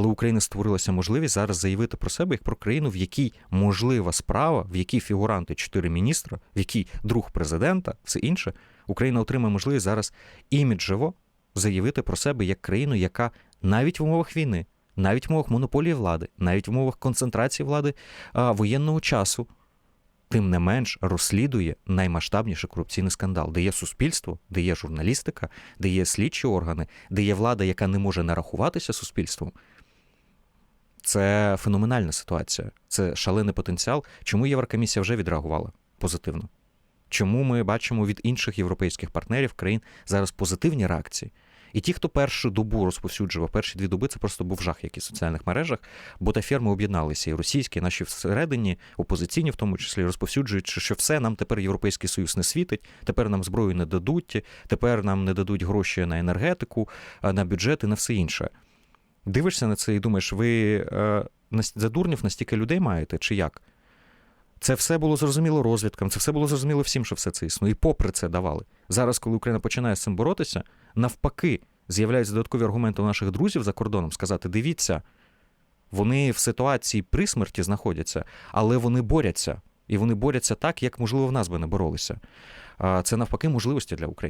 Але у України створилася можливість зараз заявити про себе як про країну, в якій можлива справа, в якій фігуранти чотири міністра, в якій друг президента, все інше. Україна отримає можливість зараз іміджево заявити про себе як країну, яка навіть в умовах війни, навіть в умовах монополії влади, навіть в умовах концентрації влади а, воєнного часу, тим не менш розслідує наймасштабніший корупційний скандал, де є суспільство, де є журналістика, де є слідчі органи, де є влада, яка не може не рахуватися суспільством. Це феноменальна ситуація, це шалений потенціал. Чому Єврокомісія вже відреагувала позитивно? Чому ми бачимо від інших європейських партнерів країн зараз позитивні реакції? І ті, хто першу добу розповсюджував, перші дві доби, це просто був жах, який в соціальних мережах, бо та ферми об'єдналися і російські, і наші всередині, опозиційні, в тому числі, розповсюджуючи, що все нам тепер Європейський Союз не світить, тепер нам зброю не дадуть, тепер нам не дадуть гроші на енергетику, на бюджет і на все інше. Дивишся на це і думаєш, ви е, за дурнів настільки людей маєте, чи як? Це все було зрозуміло розвідкам, це все було зрозуміло всім, що все це існує. І попри це давали. Зараз, коли Україна починає з цим боротися, навпаки, з'являються додаткові аргументи у наших друзів за кордоном сказати: дивіться, вони в ситуації при смерті знаходяться, але вони борються. І вони борються так, як, можливо, в нас би не боролися. Це навпаки можливості для України.